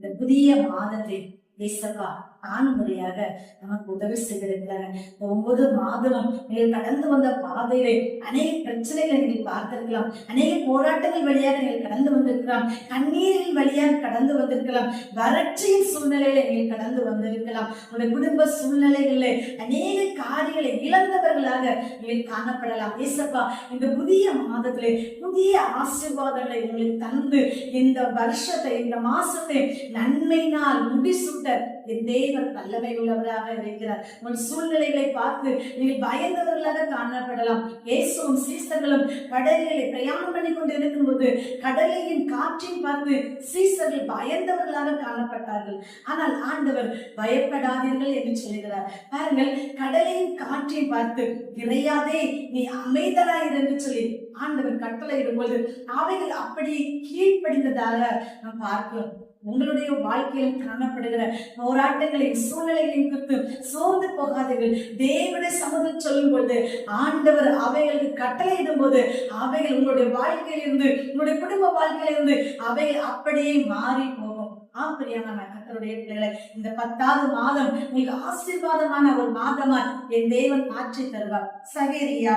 இந்த புதிய மாதத்தை இயேசப்பா ஆண்முறையாக நமக்கு உதவி செய்திருக்கிறார். இந்த ஒன்பது மாதமும் நீங்கள் கடந்து வந்த பாதையிலே அநேக பிரச்சனைகளை நீங்கள் பார்த்திருக்கலாம். அநேக போராட்டங்கள் வழியாக நீங்கள் கடந்து வந்திருக்கலாம். கண்ணீரின் வழியாக கடந்து வந்திருக்கலாம். வறட்சியின் சூழ்நிலையில நீங்கள் கடந்து வந்திருக்கலாம். உங்களுடைய குடும்ப சூழ்நிலைகளில் அநேக காரியங்களை இழந்தவர்களாக நீங்கள் காணப்படலாம். ஏசப்பா இந்த புதிய மாதத்திலே புதிய ஆசீர்வாதங்களை உங்களுக்கு தந்து இந்த வருஷத்தை இந்த மாசத்தை நன்மையினால் முடிசூட்ட எந்தே தேவன் வல்லமை உள்ளவராக இருக்கிறார். உன் சூழ்நிலைகளை பார்த்து நீங்கள் பயந்தவர்களாக காணப்படலாம். இயேசுவும் சீசர்களும் கடலிலே பிரயாணம் பண்ணி கொண்டு இருக்கும்போது கடலையின் காற்றை பார்த்து சீசர்கள் பயந்தவர்களாக காணப்பட்டார்கள். ஆனால் ஆண்டவர் பயப்படாதீர்கள் என்று சொல்கிறார் பாருங்கள் கடலையின் காற்றை பார்த்து இறையாதே நீ அமைதலாய் என்று சொல்லி ஆண்டவர் கட்டளை இடும்போது அவைகள் அப்படியே கீழ்ப்படிந்ததாக நாம் பார்க்கிறோம். உங்களுடைய வாழ்க்கையில் காணப்படுகிற போராட்டங்களையும் சூழ்நிலைகளையும் குறித்து சோர்ந்து போகாதீர்கள். தேவனை சமூகம் சொல்லும் பொழுது ஆண்டவர் அவைகளுக்கு கட்டளையிடும் போது அவைகள் உங்களுடைய வாழ்க்கையிலிருந்து உங்களுடைய குடும்ப வாழ்க்கையிலிருந்து அவைகள் அப்படியே மாறி போகும். ஆப்பிரியமான கத்தருடைய பிள்ளைகளை இந்த பத்தாவது மாதம் உங்களுக்கு ஆசீர்வாதமான ஒரு மாதமா என் தேவன் மாற்றி தருவார். சகேரியா.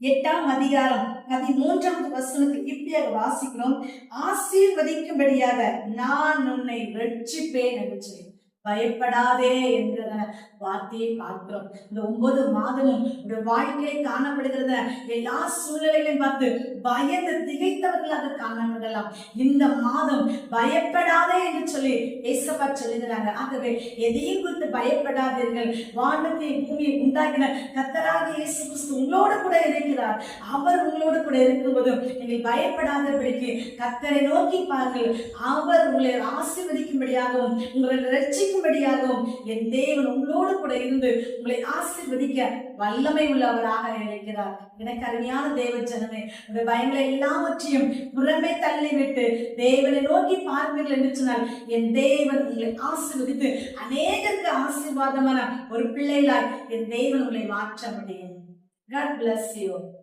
எட்டாம் அதிகாரம் பதிமூன்றாவது வசனத்தை இப்படியாக வாசிக்கிறோம். ஆசீர்வதிக்கும்படியாக நான் உன்னை ரட்சிப்பேன் என்று சொல்லி. பயப்படாதே என்கிற வார்த்தையை பார்க்கிறோம். இந்த ஒன்பது மாதமும் உடைய வாழ்க்கையை காணப்படுகிறத எல்லா சூழ்நிலைகளையும் பார்த்து பயந்து திகைத்தவர்களாக காணப்படலாம் இந்த மாதம் பயப்படாதே என்று சொல்லி ஏசப்பா சொல்லுகிறாங்க. ஆகவே எதையும் குறித்து பயப்படாதீர்கள். வானத்தை பூமியை உண்டாக்கின கத்தராக இயேசு கிறிஸ்து உங்களோடு கூட இருக்கிறார். அவர் உங்களோடு கூட இருக்கும்போது நீங்கள் பயப்படாதபடிக்கு கத்தரை நோக்கி பாருங்கள். அவர் உங்களை ஆசீர்வதிக்கும்படியாகவும் உங்களை ரட்சிக்கும்படியாகவும் என் தேவன் உங்களோடு கூட இருந்து உங்களை ஆசீர்வதிக்க வல்லமை உள்ளவராக இருக்கிறார். எனக்கு அருமையான தேவ ஜனமே உங்கள் பயங்களை எல்லாவற்றையும் புறமே தள்ளிவிட்டு தேவனை நோக்கி பார்ப்பீர்கள் என்று சொன்னால் என் தேவன் உங்களை ஆசிர்வதித்து அநேகருக்கு ஆசீர்வாதமான ஒரு பிள்ளைகளாய் என் தேவன் உங்களை மாற்ற முடியும் God bless you.